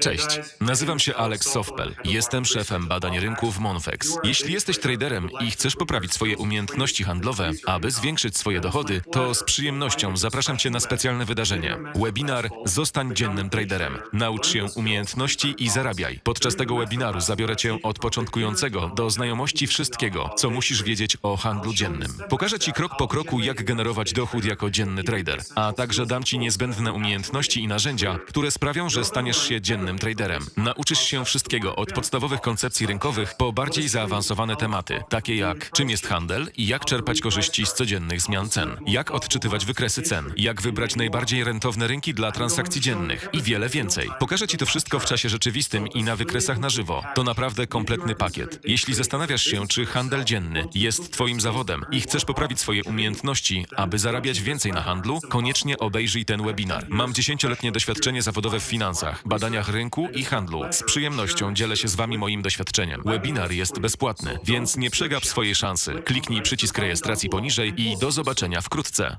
Cześć, nazywam się Alex Sofpel. Jestem szefem badań rynku w Monfex. Jeśli jesteś traderem i chcesz poprawić swoje umiejętności handlowe, aby zwiększyć swoje dochody, to z przyjemnością zapraszam Cię na specjalne wydarzenie. Webinar Zostań dziennym traderem. Naucz się umiejętności i zarabiaj. Podczas tego webinaru zabiorę Cię od początkującego do znajomości wszystkiego, co musisz wiedzieć o handlu dziennym. Pokażę Ci krok po kroku, jak generować dochód jako dzienny trader, a także dam Ci niezbędne umiejętności i narzędzia, które sprawią, że staniesz się dziennym traderem. Nauczysz się wszystkiego od podstawowych koncepcji rynkowych po bardziej zaawansowane tematy, takie jak czym jest handel i jak czerpać korzyści z codziennych zmian cen, jak odczytywać wykresy cen, jak wybrać najbardziej rentowne rynki dla transakcji dziennych i wiele więcej. Pokażę Ci to wszystko w czasie rzeczywistym i na wykresach na żywo. To naprawdę kompletny pakiet. Jeśli zastanawiasz się, czy handel dzienny jest Twoim zawodem i chcesz poprawić swoje umiejętności, aby zarabiać więcej na handlu, koniecznie obejrzyj ten webinar. Mam dziesięcioletnie doświadczenie zawodowe w finansach, badaniach rynku i handlu. Z przyjemnością dzielę się z Wami moim doświadczeniem. Webinar jest bezpłatny, więc nie przegap swojej szansy. Kliknij przycisk rejestracji poniżej i do zobaczenia wkrótce.